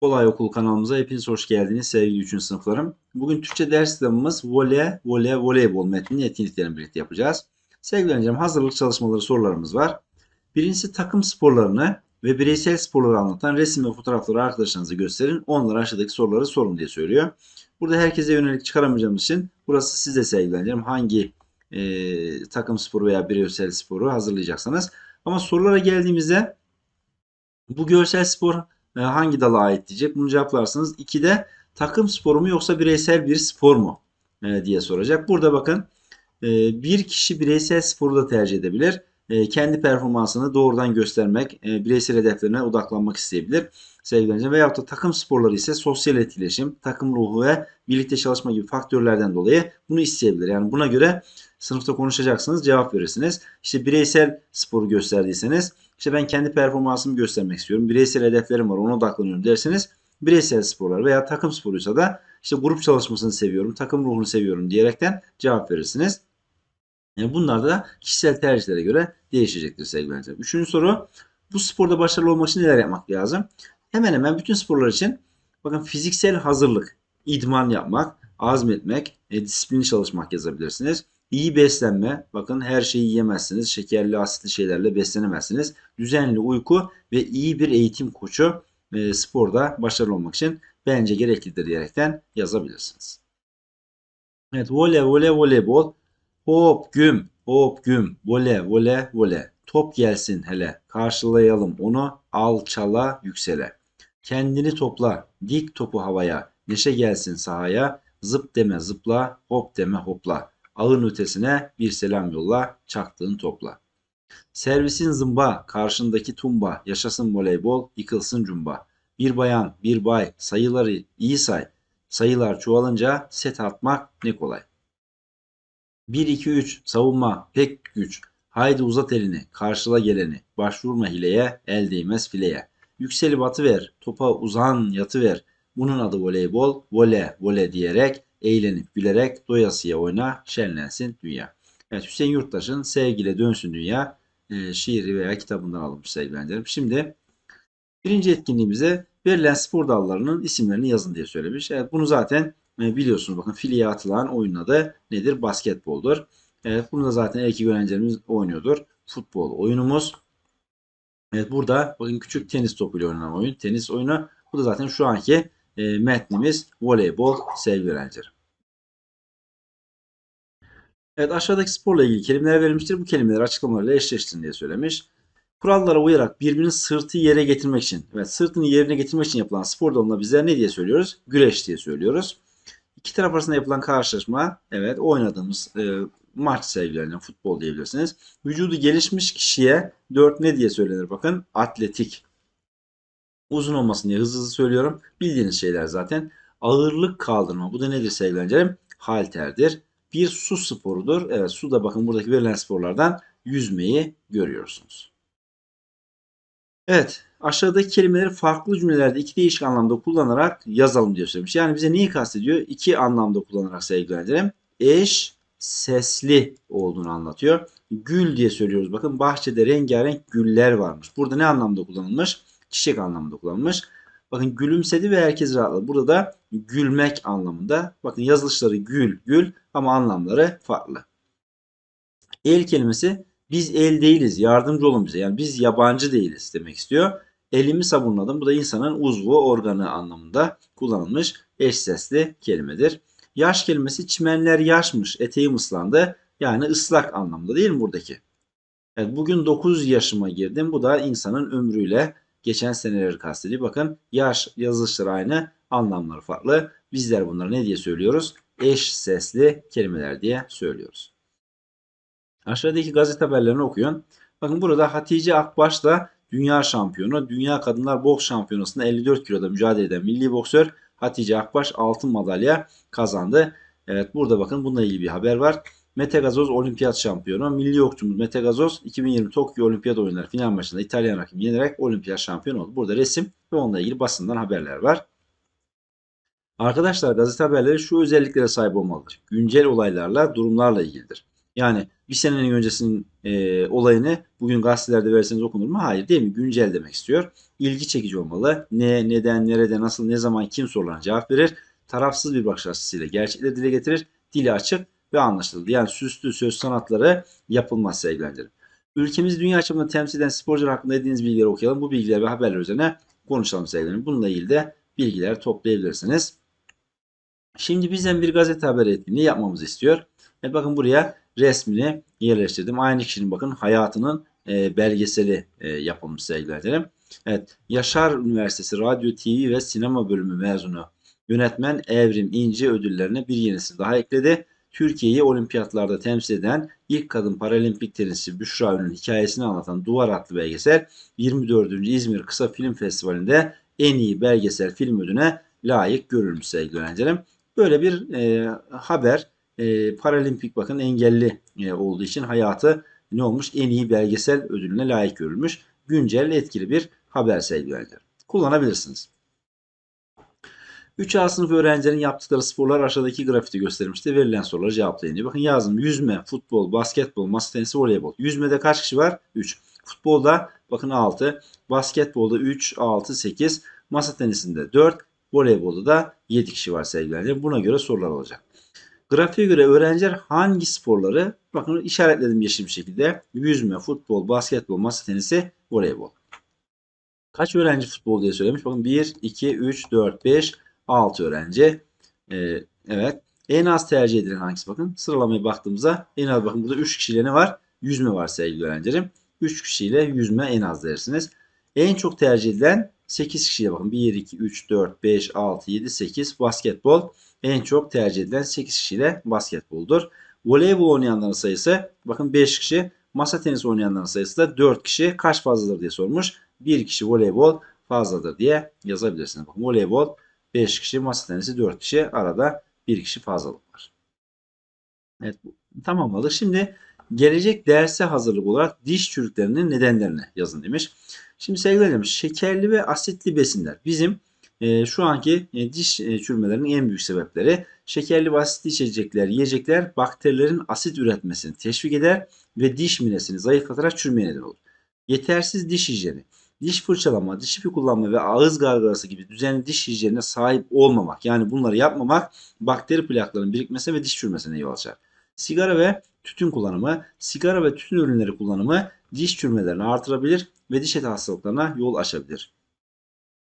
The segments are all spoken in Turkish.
Kolay Okul kanalımıza hepiniz hoş geldiniz sevgili 3. sınıflarım. Bugün Türkçe ders kitabımız voley, voley, voleybol metnini etkinliklerini birlikte yapacağız. Sevgili öğrencilerim hazırlık çalışmaları sorularımız var. Birincisi takım sporlarını ve bireysel sporları anlatan resim ve fotoğrafları arkadaşlarınıza gösterin. Onlara aşağıdaki soruları sorun diye söylüyor. Burada herkese yönelik çıkaramayacağımız için burası size sevgili öğrencilerim hangi e, takım sporu veya bireysel sporu hazırlayacaksanız. Ama sorulara geldiğimizde bu görsel spor e, hangi dala ait diyecek. Bunu cevaplarsınız. 2'de takım sporu mu yoksa bireysel bir spor mu e, diye soracak. Burada bakın e, bir kişi bireysel sporu da tercih edebilir. Kendi performansını doğrudan göstermek, bireysel hedeflerine odaklanmak isteyebilir sevgili öğrenciler. Veyahut da takım sporları ise sosyal etkileşim, takım ruhu ve birlikte çalışma gibi faktörlerden dolayı bunu isteyebilir. Yani buna göre sınıfta konuşacaksınız, cevap verirsiniz. İşte bireysel sporu gösterdiyseniz işte ben kendi performansımı göstermek istiyorum. Bireysel hedeflerim var ona odaklanıyorum derseniz bireysel sporlar veya takım sporuysa da işte grup çalışmasını seviyorum, takım ruhunu seviyorum diyerekten cevap verirsiniz. Yani bunlar da kişisel tercihlere göre değişecektir sevgili öğrenciler. Üçüncü soru bu sporda başarılı olmak için neler yapmak lazım? Hemen hemen bütün sporlar için bakın fiziksel hazırlık, idman yapmak, azmetmek, e, disiplinli çalışmak yazabilirsiniz. İyi beslenme. Bakın her şeyi yiyemezsiniz. Şekerli, asitli şeylerle beslenemezsiniz. Düzenli uyku ve iyi bir eğitim koçu e, sporda başarılı olmak için bence gereklidir diyerekten yazabilirsiniz. Evet, voley, voley, voleybol. Hop, güm, hop, güm. Voley, voley, voley. Top gelsin hele. Karşılayalım onu. Alçala, yüksele. Kendini topla. Dik topu havaya. Neşe gelsin sahaya. Zıp deme zıpla. Hop deme hopla. Ağın ötesine bir selam yolla, çaktığın topla. Servisin zımba, karşındaki tumba, yaşasın voleybol, yıkılsın cumba. Bir bayan, bir bay, sayıları iyi say. Sayılar çoğalınca set atmak ne kolay. 1 2 3 savunma pek güç. Haydi uzat elini, karşıla geleni. Başvurma hileye, el değmez fileye. Yükseli batı ver, topa uzan yatı ver. Bunun adı voleybol, vole vole diyerek eğlenip gülerek doyasıya oyna, şenlensin dünya. Evet Hüseyin Yurttaş'ın Sevgile Dönsün Dünya e, şiiri veya kitabından alınmış sevgilendirim. Şimdi birinci etkinliğimize verilen spor dallarının isimlerini yazın diye söylemiş. Evet bunu zaten e, biliyorsunuz bakın filiye atılan oyunun adı nedir? Basketboldur. Evet bunu da zaten erkek öğrencilerimiz oynuyordur. Futbol oyunumuz. Evet burada bakın küçük tenis topuyla oynanan oyun. Tenis oyunu. Bu da zaten şu anki e, metnimiz voleybol sevgili öğrencilerim. Evet aşağıdaki sporla ilgili kelimeler verilmiştir. Bu kelimeleri açıklamalarıyla eşleştirin diye söylemiş. Kurallara uyarak birbirinin sırtı yere getirmek için, evet sırtını yerine getirmek için yapılan spor dalına bizler ne diye söylüyoruz? Güreş diye söylüyoruz. İki taraf arasında yapılan karşılaşma, evet oynadığımız e, maç sevgilerine futbol diyebilirsiniz. Vücudu gelişmiş kişiye 4 ne diye söylenir bakın? Atletik. Uzun olmasın diye hızlı hızlı söylüyorum. Bildiğiniz şeyler zaten. Ağırlık kaldırma. Bu da nedir sevgili öğrencilerim? Halterdir bir su sporudur. Evet su da bakın buradaki verilen sporlardan yüzmeyi görüyorsunuz. Evet aşağıdaki kelimeleri farklı cümlelerde iki değişik anlamda kullanarak yazalım diyor söylemiş. Yani bize neyi kastediyor? İki anlamda kullanarak sevgili öğrencilerim. Eş sesli olduğunu anlatıyor. Gül diye söylüyoruz. Bakın bahçede rengarenk güller varmış. Burada ne anlamda kullanılmış? Çiçek anlamında kullanılmış. Bakın gülümsedi ve herkes rahatladı. Burada da gülmek anlamında. Bakın yazılışları gül, gül ama anlamları farklı. El kelimesi biz el değiliz, yardımcı olun bize. Yani biz yabancı değiliz demek istiyor. Elimi sabunladım. Bu da insanın uzvu, organı anlamında kullanılmış eş sesli kelimedir. Yaş kelimesi çimenler yaşmış, eteğim ıslandı. Yani ıslak anlamda değil mi buradaki? Evet, bugün 9 yaşıma girdim. Bu da insanın ömrüyle geçen seneleri kastediyor. Bakın yaş yazılışları aynı, anlamları farklı. Bizler bunları ne diye söylüyoruz? Eş sesli kelimeler diye söylüyoruz. Aşağıdaki gazete haberlerini okuyun. Bakın burada Hatice Akbaş da dünya şampiyonu. Dünya Kadınlar Boks Şampiyonası'nda 54 kiloda mücadele eden milli boksör Hatice Akbaş altın madalya kazandı. Evet burada bakın bununla ilgili bir haber var. Mete Gazoz olimpiyat şampiyonu. Milli okçumuz Mete Gazoz 2020 Tokyo Olimpiyat Oyunları final maçında İtalyan rakibi yenerek olimpiyat şampiyonu oldu. Burada resim ve onunla ilgili basından haberler var. Arkadaşlar gazete haberleri şu özelliklere sahip olmalıdır. Güncel olaylarla, durumlarla ilgilidir. Yani bir senenin öncesinin e, olayını bugün gazetelerde verseniz okunur mu? Hayır değil mi? Güncel demek istiyor. İlgi çekici olmalı. Ne, neden, nerede, nasıl, ne zaman, kim sorularına cevap verir. Tarafsız bir bakış açısıyla gerçekleri dile getirir. Dili açık ve anlaşılır. Yani süslü söz sanatları yapılmaz sevgilendirim. Ülkemizi dünya çapında temsil eden sporcular hakkında edindiğiniz bilgileri okuyalım. Bu bilgiler ve haberler üzerine konuşalım sevgilerim. Bununla ilgili de bilgiler toplayabilirsiniz. Şimdi bizden bir gazete haberi etkinliği yapmamızı istiyor. Evet bakın buraya resmini yerleştirdim. Aynı kişinin bakın hayatının e, belgeseli e, yapılmış sevgilerim. Evet Yaşar Üniversitesi Radyo, TV ve Sinema Bölümü mezunu yönetmen Evrim İnci ödüllerine bir yenisini daha ekledi. Türkiye'yi olimpiyatlarda temsil eden ilk kadın paralimpik tenisçi Büşra Ün'ün hikayesini anlatan Duvar adlı belgesel 24. İzmir Kısa Film Festivali'nde en iyi belgesel film ödülüne layık görülmüş sevgili öğrencilerim. Böyle bir e, haber e, paralimpik bakın engelli e, olduğu için hayatı ne olmuş en iyi belgesel ödülüne layık görülmüş. Güncel etkili bir haber sevgili. Kullanabilirsiniz. 3A sınıf öğrencilerin yaptıkları sporlar aşağıdaki grafikte gösterilmişti. Verilen soruları cevaplayın diyor. Bakın yazdım. Yüzme, futbol, basketbol, masa tenisi, voleybol. Yüzmede kaç kişi var? 3. Futbolda bakın 6. Basketbolda 3, 6, 8. Masa tenisinde 4. Voleybolda da 7 kişi var sevgili Buna göre sorular olacak. Grafiğe göre öğrenciler hangi sporları bakın işaretledim yeşil bir şekilde. Yüzme, futbol, basketbol, masa tenisi, voleybol. Kaç öğrenci futbol diye söylemiş. Bakın 1, 2, 3, 4, 5, 6 öğrenci. Ee, evet. En az tercih edilen hangisi bakın. Sıralamaya baktığımızda en az bakın burada 3 kişiyle ne var? Yüzme var sevgili öğrencilerim. 3 kişiyle yüzme en az dersiniz. En çok tercih edilen 8 kişiye bakın. 1, 2, 3, 4, 5, 6, 7, 8 basketbol. En çok tercih edilen 8 kişiyle basketboldur. Voleybol oynayanların sayısı bakın 5 kişi. Masa tenisi oynayanların sayısı da 4 kişi. Kaç fazladır diye sormuş. 1 kişi voleybol fazladır diye yazabilirsiniz. Bakın voleybol 5 kişi, masa tenisi 4 kişi. Arada 1 kişi fazlalık var. Evet tamamladık. Şimdi gelecek derse hazırlık olarak diş çürüklerinin nedenlerini yazın demiş. Şimdi sevgili hocam şekerli ve asitli besinler bizim e, şu anki e, diş e, çürümelerinin en büyük sebepleri şekerli ve asitli içecekler, yiyecekler bakterilerin asit üretmesini teşvik eder ve diş minesini zayıflatarak çürümeye neden olur. Yetersiz diş hijyeni, diş fırçalama, diş ipi kullanma ve ağız gargarası gibi düzenli diş hijyenine sahip olmamak yani bunları yapmamak bakteri plaklarının birikmesine ve diş çürümesine yol açar. Sigara ve tütün kullanımı, sigara ve tütün ürünleri kullanımı diş çürümelerini artırabilir ve diş eti hastalıklarına yol açabilir.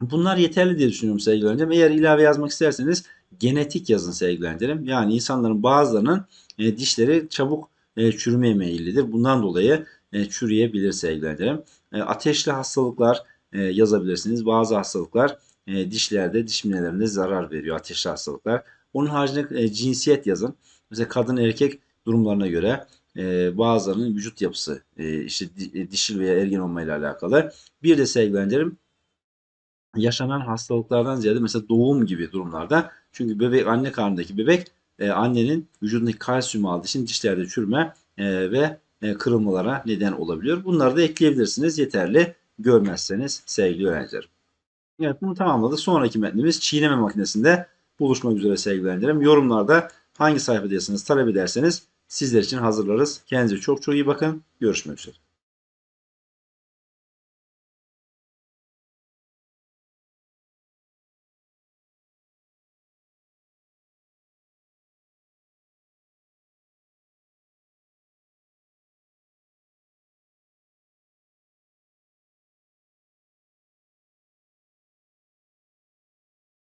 Bunlar yeterli diye düşünüyorum sevgili öğrencim. Eğer ilave yazmak isterseniz genetik yazın sevgili öğrencim. Yani insanların bazılarının e, dişleri çabuk e, çürümeye meyillidir. Bundan dolayı e, çürüyebilir sevgili öğrencim. E, ateşli hastalıklar e, yazabilirsiniz. Bazı hastalıklar e, dişlerde, diş minelerinde zarar veriyor. Ateşli hastalıklar. Onun haricinde e, cinsiyet yazın. Mesela kadın erkek durumlarına göre e, bazılarının vücut yapısı e, işte di, dişil veya ergen olmayla alakalı. Bir de sevgili yaşanan hastalıklardan ziyade mesela doğum gibi durumlarda çünkü bebek anne karnındaki bebek e, annenin vücudundaki kalsiyum aldığı için dişlerde çürüme e, ve e, kırılmalara neden olabiliyor. Bunları da ekleyebilirsiniz yeterli görmezseniz sevgili öğrencilerim. Evet bunu tamamladık. Sonraki metnimiz çiğneme makinesinde buluşmak üzere sevgili. Yorumlarda hangi sayfadaysanız talep ederseniz sizler için hazırlarız. Kendinize çok çok iyi bakın. Görüşmek üzere.